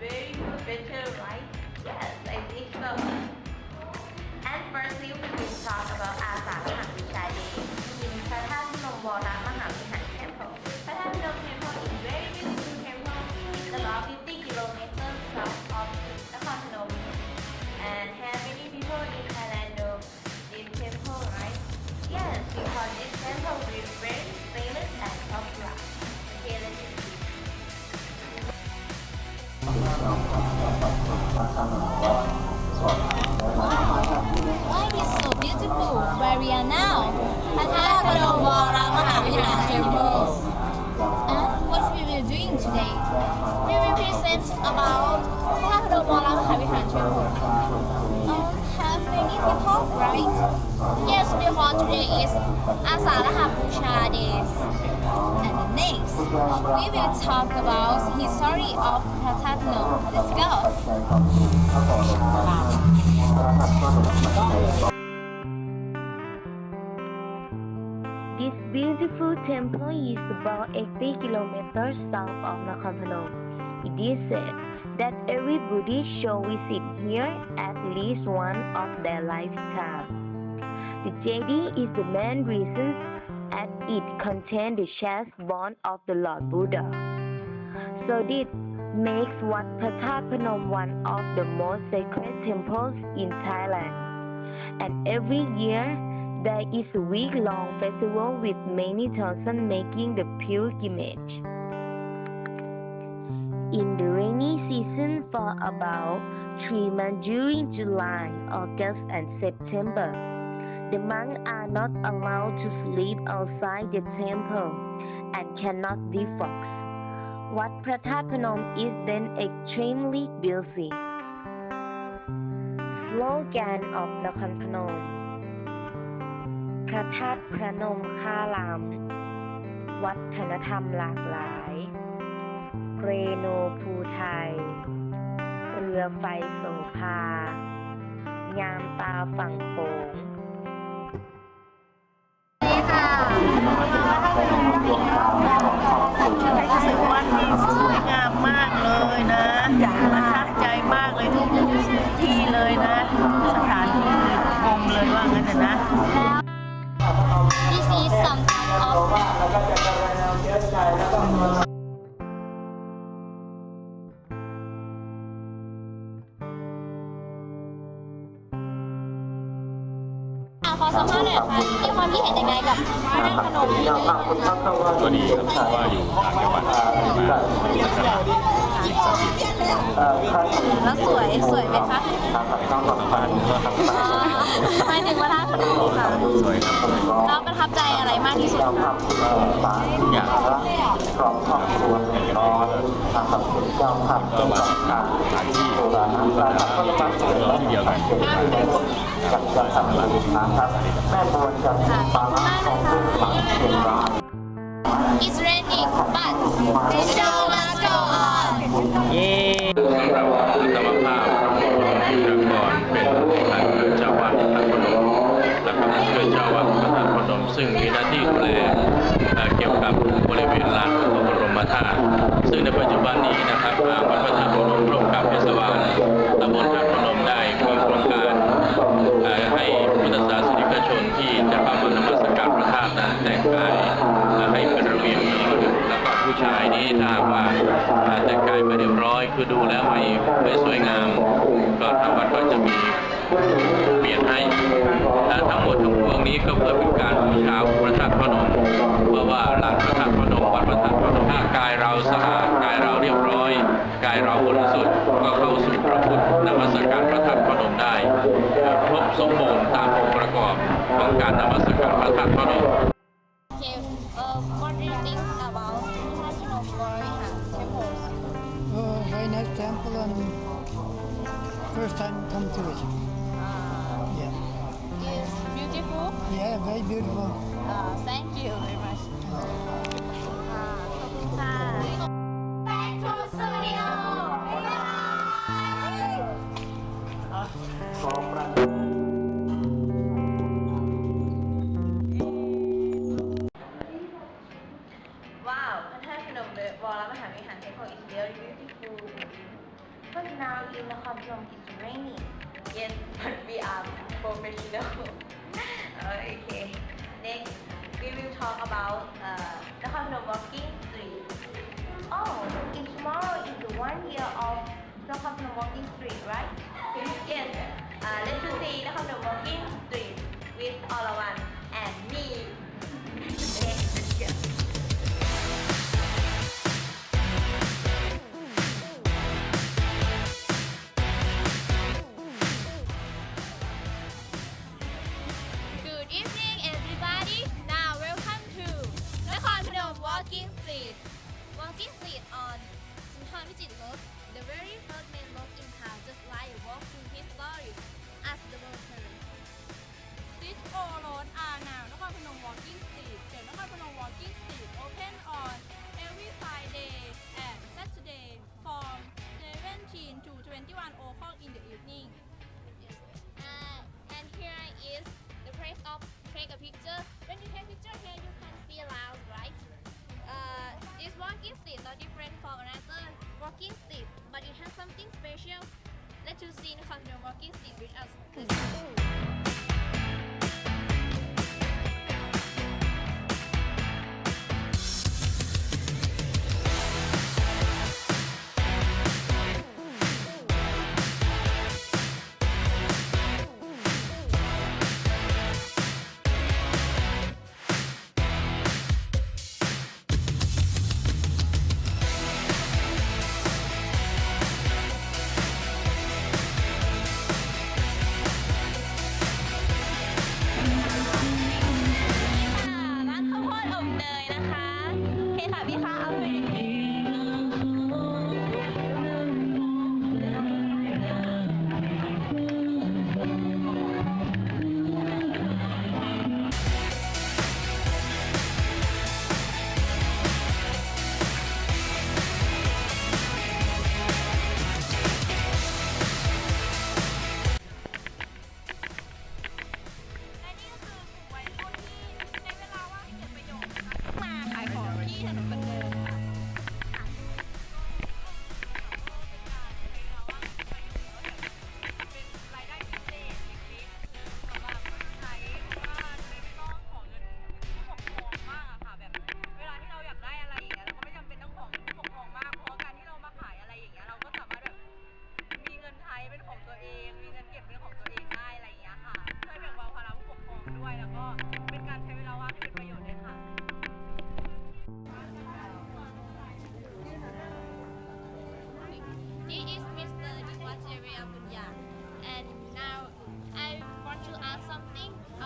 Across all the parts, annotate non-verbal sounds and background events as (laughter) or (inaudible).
very weather right? Yes I think so. And firstly we will talk about อ today is Asaraha Puja Days. And next, we will talk about history of Pratatno. Let's go! This beautiful temple is about 80 kilometers south of Nakavalom. It is said that every Buddhist should visit here at least one of their lifetime. The JD is the main reason as it contains the chest-bone of the Lord Buddha. So this makes Wat Phatat Phanom one of the most sacred temples in Thailand. And every year, there is a week-long festival with many thousands making the pilgrimage. In the rainy season for about three months during July, August, and September, the monks are not allowed to sleep outside the temple and cannot detox. Wat Pratat Phanom is then extremely busy. Slogan of Nakhon Phanom พระธาตุพระนมค่ารามวัฒนธรรมหลากหลาย เรโนภูไทย เรือไฟโสภายามตาฝั่งโขง รู้ อะขอสัมภาษณ์หน่อยค่ะมีความคิดเห็นยังไงกับพระธาตุพนมที่นี่ตัวนี้ครับเพราะว่าอยู่ต่างจังหวัดมามีขนาดยิ่งศักดิ์สิทธิ์แล้วสวยสวยไหมคะประมาณนี้ครับหมายถึงพระธาตุพนมค่ะสวยครับแล้วประทับใจอะไรมากที่สุดคะทุกอย่างก็มาสถานที่ก็เราที่เดียวกัน It's raining but the show must go on เย้เราธรรมภาพที่นครเป็นท่านเจ้าวัดพระพนมและก็เพื่อนเจ้าวัดพระธาตุพนมซึ่งมีหน้าที่ดูแลเกี่ยวกับบริเวณลานพระบรมธาตุซึ่งในปัจจุบันนี้นะครับ วยงาม ก็ทางวัดก็จะมีเปลี่ยนให้และทั้งหมดทั้งปวงนี้ก็เพื่อเป็นการบูชาพระธาตุพนมเพราะว่าลานพระธาตุพนมวัดพระธาตุพนมถ้ากายเราสะอาดกายเราเรียบร้อย กายเราบริสุทธิ์ก็เข้าสู่พระพุทธนมัสการพระธาตุพนมได้ครบสมบูรณ์ตามองค์ประกอบของการนมัสการพระธาตุพนม what do you think about พระธาตุพนมวรวิหาร Temple Oh, very nice temple and first time come to it. Yeah, is beautiful yeah, very beautiful. uh, thank you very much ค่ะขอบคุณค่ะ Nakhon walking street, right? Yes. Uh, let's see Nakhon walking street with all of us and me. Okay, let's go. Good evening, everybody. Now welcome to นครพนม Walking Street. Walking Street on Sunthorn Vijit Road, the very first main road in town, just like walking history as the worker. This all roads are now Nakhon Phanom Walking Street. The Nakhon Phanom Walking Street open on Let you see the Phanom walking street with us.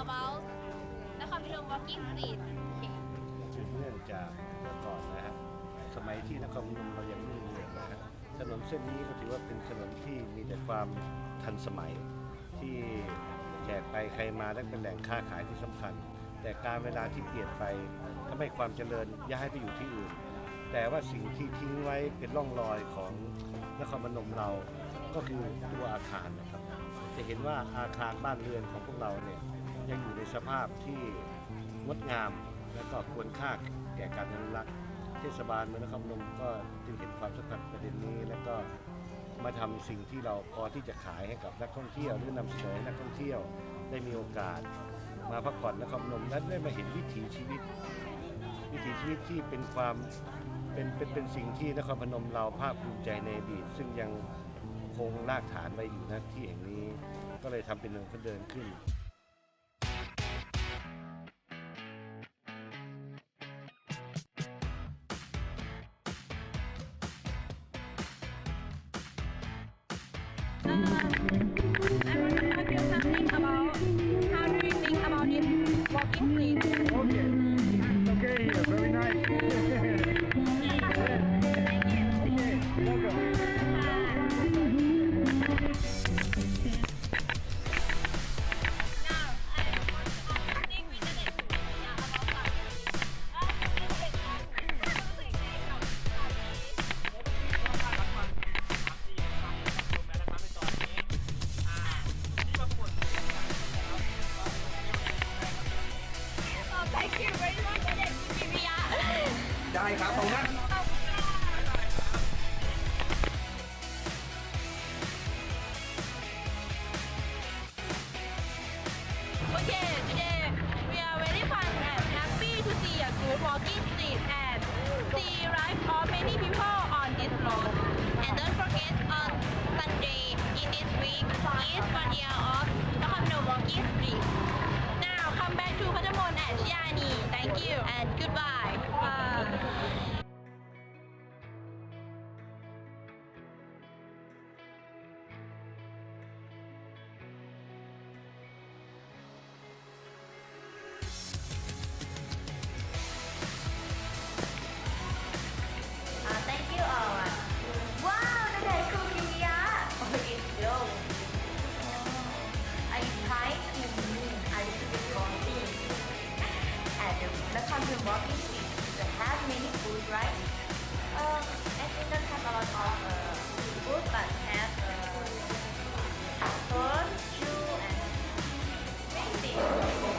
About Nakhon Phanom walking street. Okay. สืบเนื่องจากเมื่อก่อนนะฮะสมัยที่นครพนมเรายังรุ่งเรืองนะฮะถนนเส้นนี้ก็ถือว่าเป็นถนนที่มีแต่ความทันสมัยที่แขกไปใครมาและเป็นแหล่งค้าขายที่สำคัญ แต่การเวลาที่เปลี่ยนไปทำให้ความเจริญย้ายไปอยู่ที่อื่น แต่ว่าสิ่งที่ทิ้งไว้เป็นร่องรอยของนครพนมเราก็คือตัวอาคารนะครับ จะเห็นว่าอาคารบ้านเรือนของพวกเราเนี่ย ยังอยู่ในสภาพที่งดงามและก็ควรค่าแก่การอนุรักษ์เทศบาลเมืองนครพนมก็จึงเห็นความสำคัญประเด็นนี้แล้วก็มาทำสิ่งที่เราพอที่จะขายให้กับนักท่องเที่ยวหรือนำเสนอให้นักท่องเที่ยวได้มีโอกาส มาพักผ่อนนครพนมและได้มาเห็นวิถีชีวิต วิถีชีวิตที่เป็นความเป็นเป็นเป็นสิ่งที่นครพนมเราภาคภูมิใจในอดีตซึ่งยังคงรากฐานไว้อยู่ณที่แห่งนี้ ก็เลยทำเป็นเมืองคนเดินขึ้น Bye. (laughs) the walking street, they have many food, right? I think don't have a lot of uh, food, but have uh, apple, chew, and many things.